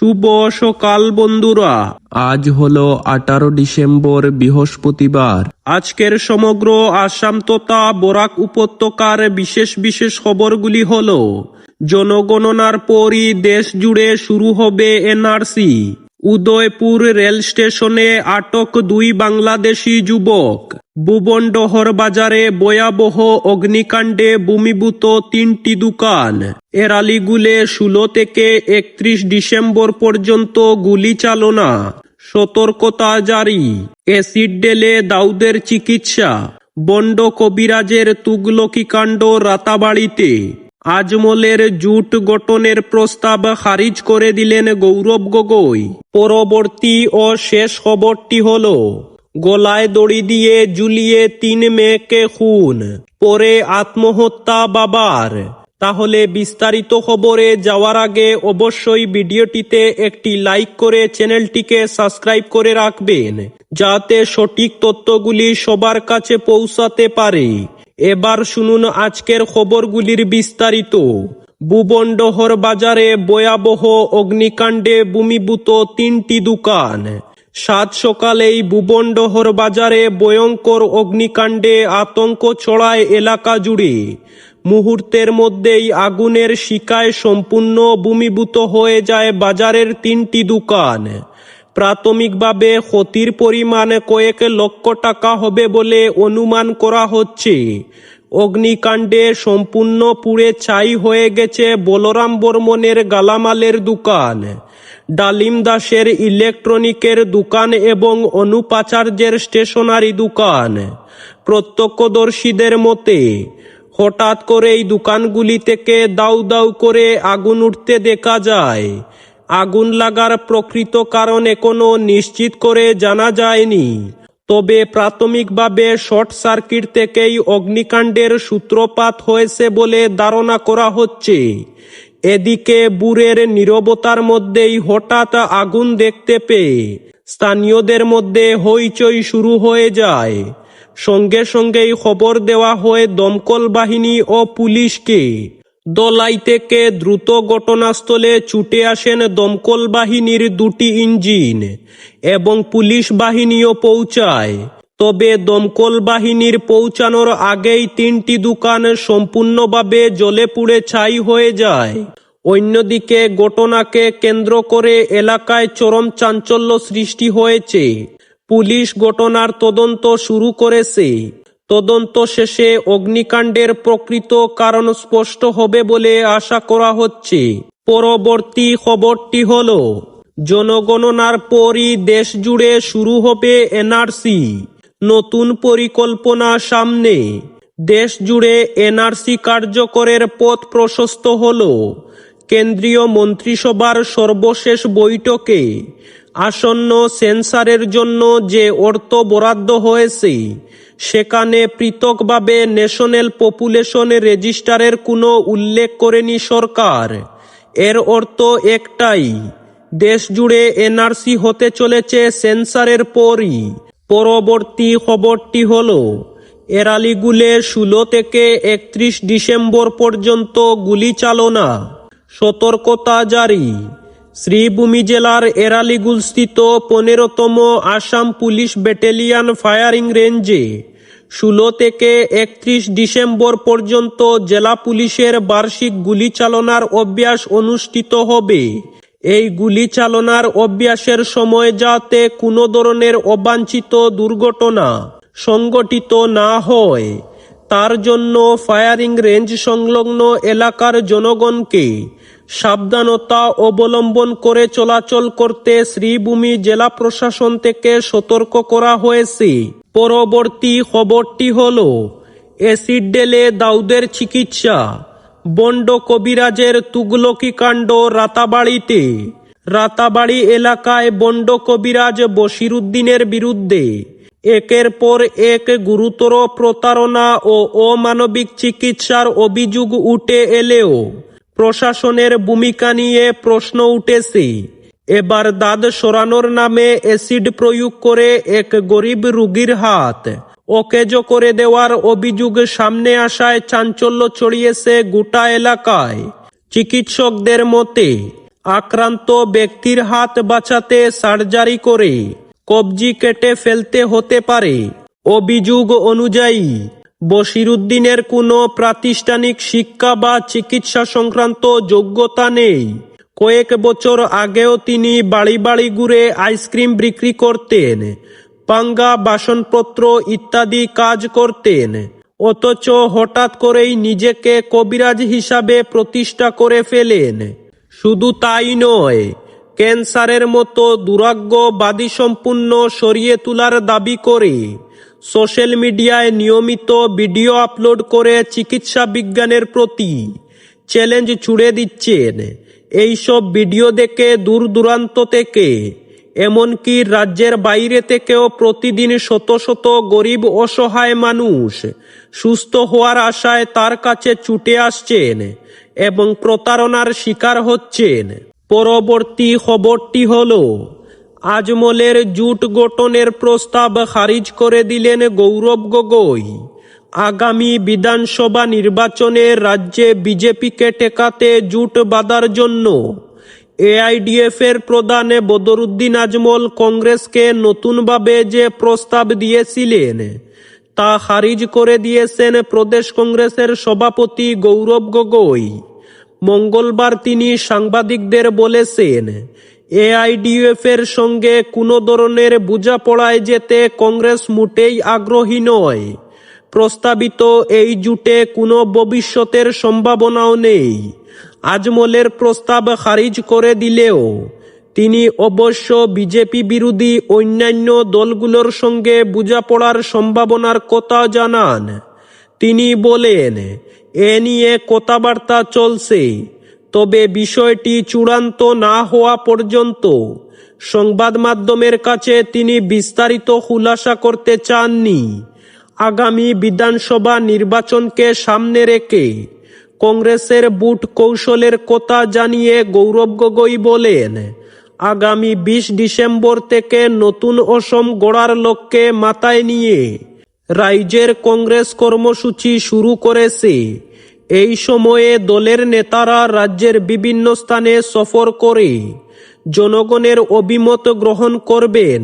শুভ সকাল, বন্ধুরা। আজ হলো আঠারো ডিসেম্বর, বৃহস্পতিবার। আজকের সমগ্র আসাম তথা বরাক উপত্যকার বিশেষ বিশেষ খবরগুলি হল, জনগণনার পরই দেশ জুড়ে শুরু হবে এনআরসি। উদয়পুর রেল স্টেশনে আটক দুই বাংলাদেশি যুবক। ভুবনডহর বাজারে ভয়াবহ অগ্নিকাণ্ডে ভূমিভূত তিনটি দোকান। এরালিগুলে ষোলো থেকে একত্রিশ ডিসেম্বর পর্যন্ত গুলি চালনা সতর্কতা জারি। অ্যাসিড ডেলে দাউদের চিকিৎসা। বন্ড কবিরাজের তুগলকি কাণ্ড রাতাবাড়িতে। আজমলের জুট গঠনের প্রস্তাব খারিজ করে দিলেন গৌরব গগৈ। পরবর্তী ও শেষ খবরটি হল, গলায় দড়ি দিয়ে জুলিয়ে তিন মেয়েকে খুন, পরে আত্মহত্যা বাবার। তাহলে বিস্তারিত খবরে যাওয়ার আগে অবশ্যই ভিডিওটিতে একটি লাইক করে চ্যানেলটিকে সাবস্ক্রাইব করে রাখবেন, যাতে সঠিক তথ্যগুলি সবার কাছে পৌঁছাতে পারে। এবার শুনুন আজকের খবরগুলির বিস্তারিত। ভুবনডহর বাজারে ভয়াবহ অগ্নিকাণ্ডে ভূমিভূত তিনটি দোকান। সাত সকালেই ভুবনডহর বাজারে ভয়ঙ্কর অগ্নিকাণ্ডে আতঙ্ক ছড়ায় এলাকা জুড়ে। মুহূর্তের মধ্যেই আগুনের শিকায় সম্পূর্ণ ভূমিভূত হয়ে যায় বাজারের তিনটি দোকান। প্রাথমিকভাবে ক্ষতির পরিমাণ কয়েক লক্ষ টাকা হবে বলে অনুমান করা হচ্ছে। অগ্নিকাণ্ডে সম্পূর্ণ পুড়ে ছাই হয়ে গেছে বলরাম বর্মনের গালামালের দোকান। ডালিম দাসের ইলেকট্রনিকের দোকান এবং অনুপাচার্যের স্টেশনারি দোকান। প্রত্যক্ষদর্শীদের মতে, হঠাৎ করে এই দোকানগুলি থেকে দাউ দাউ করে আগুন উঠতে দেখা যায়। আগুন লাগার প্রকৃত কারণ এখনও নিশ্চিত করে জানা যায়নি। তবে প্রাথমিকভাবে শর্ট সার্কিট থেকেই অগ্নিকাণ্ডের সূত্রপাত হয়েছে বলে ধারণা করা হচ্ছে। এদিকে বুরের নীরবতার মধ্যেই হঠাৎ আগুন দেখতে পেয়ে স্থানীয়দের মধ্যে হইচই শুরু হয়ে যায়। সঙ্গে সঙ্গেই খবর দেওয়া হয় দমকল বাহিনী ও পুলিশকে। দলাই থেকে দ্রুত ঘটনাস্থলে ছুটে আসেন দমকল বাহিনীর দুটি ইঞ্জিন এবং পুলিশ বাহিনীও পৌঁছায়। তবে দমকল বাহিনীর পৌঁছানোর আগেই তিনটি দোকান সম্পূর্ণভাবে জলে পুড়ে ছাই হয়ে যায়। অন্যদিকে ঘটনাকে কেন্দ্র করে এলাকায় চরম চাঞ্চল্য সৃষ্টি হয়েছে। পুলিশ ঘটনার তদন্ত শুরু করেছে। তদন্ত শেষে অগ্নিকাণ্ডের প্রকৃত কারণ স্পষ্ট হবে বলে আশা করা হচ্ছে। পরবর্তী খবরটি হল, জনগণনার পরই দেশ জুড়ে শুরু হবে এনআরসি। নতুন পরিকল্পনা সামনে। দেশ জুড়ে এনআরসি কার্যকরের পথ প্রশস্ত হল। কেন্দ্রীয় মন্ত্রিসভার সর্বশেষ বৈঠকে আসন্ন সেন্সারের জন্য যে অর্থ বরাদ্দ হয়েছে সেখানে পৃথকভাবে ন্যাশনাল পপুলেশন রেজিস্টারের কোনো উল্লেখ করেনি সরকার। এর অর্থ একটাই দেশ জুড়ে এনআরসি হতে চলেছে সেন্সারের পরই। পরবর্তী খবরটি হল, এরালিগুলে ষোলো থেকে একত্রিশ ডিসেম্বর পর্যন্ত গুলি চালনা, সতর্কতা জারি। শ্রীভূমি জেলার এরালিগুলস্থিত পনেরোতম আসাম পুলিশ ব্যাটালিয়ান ফায়ারিং রেঞ্জে ষোলো থেকে একত্রিশ ডিসেম্বর পর্যন্ত জেলা পুলিশের বার্ষিক গুলি চালনার অভ্যাস অনুষ্ঠিত হবে। এই গুলি চালনার অভ্যাসের সময় যাতে কোনো ধরনের অবাঞ্ছিত দুর্ঘটনা সংগঠিত না হয়, তার জন্য ফায়ারিং রেঞ্জ সংলগ্ন এলাকার জনগণকে সাবধানতা অবলম্বন করে চলাচল করতে শ্রীভূমি জেলা প্রশাসন থেকে সতর্ক করা হয়েছে। পরবর্তী খবরটি হল, অ্যাসিড ডেলে দাউদের চিকিৎসা, বন্ড কবিরাজের তুগলকি কাণ্ড রাতাবাড়িতে, রাতাবাড়ি এলাকায় বন্ড কবিরাজ বশিরুদ্দিনের বিরুদ্ধে, একের পর এক গুরুতর প্রতারণা ও অমানবিক চিকিৎসার অভিযোগ উঠে এলেও প্রশাসনের ভূমিকা নিয়ে প্রশ্ন উঠেছে। এবার দাঁত সরানোর নামে অ্যাসিড প্রয়োগ করে এক গরিব রুগীর হাত। অকেজ করে দেওয়ার অভিযোগ সামনে আসায় চাঞ্চল্য ছড়িয়েছে গোটা এলাকায়। চিকিৎসকদের মতে, আক্রান্ত ব্যক্তির হাত বাঁচাতে সার্জারি করে কবজি কেটে ফেলতে হতে পারে। অভিযোগ অনুযায়ী, বশিরুদ্দিনের কোনো প্রাতিষ্ঠানিক শিক্ষা বা চিকিৎসা সংক্রান্ত যোগ্যতা নেই। কয়েক বছর আগেও তিনি বাড়ি বাড়ি ঘুরে আইসক্রিম বিক্রি করতেন, পাঙ্গা বাসনপত্র ইত্যাদি কাজ করতেন। অথচ হঠাৎ করেই নিজেকে কবিরাজ হিসাবে প্রতিষ্ঠা করে ফেলেন। শুধু তাই নয়, ক্যান্সারের মতো দুরাগ্য বাদী সম্পূর্ণ সরিয়ে তোলার দাবি করে সোশ্যাল মিডিয়ায় নিয়মিত ভিডিও আপলোড করে চিকিৎসা বিজ্ঞানের প্রতি চ্যালেঞ্জ ছুড়ে দিচ্ছেন। এইসব ভিডিও দেখে দূর দূরান্ত থেকে, এমনকি রাজ্যের বাইরে থেকেও প্রতিদিন শত শত গরিব অসহায় মানুষ সুস্থ হওয়ার আশায় তার কাছে ছুটে আসছেন এবং প্রতারণার শিকার হচ্ছেন। পরবর্তী খবরটি হল, আজমলের জুট গঠনের প্রস্তাব খারিজ করে দিলেন গৌরব গগৈ। আগামী বিধানসভা নির্বাচনে রাজ্যে বিজেপিকে টেকাতে জুট বাঁধার জন্য এআইডিএফ এর প্রধানে বদরুদ্দিন আজমল কংগ্রেসকে নতুনভাবে যে প্রস্তাব দিয়েছিলেন, তা খারিজ করে দিয়েছেন প্রদেশ কংগ্রেসের সভাপতি গৌরব গগৈ। মঙ্গলবার তিনি সাংবাদিকদের বলেছেন, এআইডিএফ এর সঙ্গে কোনো ধরনের বোঝাপড়ায় যেতে কংগ্রেস মোটেই আগ্রহী নয়। প্রস্তাবিত এই জুটে কোনো ভবিষ্যতের সম্ভাবনাও নেই। আজমলের প্রস্তাব খারিজ করে দিলেও তিনি অবশ্য বিজেপি বিরোধী অন্যান্য দলগুলোর সঙ্গে বোঝাপড়ার সম্ভাবনার কথা জানান। তিনি বলেন, এ নিয়ে কথাবার্তা চলছে, তবে বিষয়টি চূড়ান্ত না হওয়া পর্যন্ত সংবাদ মাধ্যমের কাছে তিনি বিস্তারিত খুলাসা করতে চাননি। আগামী বিধানসভা নির্বাচনকে সামনে রেখে কংগ্রেসের বুট কৌশলের কথা জানিয়ে গৌরব গগৈ বলেন, আগামী বিশ ডিসেম্বর থেকে নতুন অসম গড়ার লক্ষ্যে মাথায় নিয়ে রাজ্যের কংগ্রেস কর্মসূচি শুরু করেছে। এই সময়ে দলের নেতারা রাজ্যের বিভিন্ন স্থানে সফর করে জনগণের অভিমত গ্রহণ করবেন।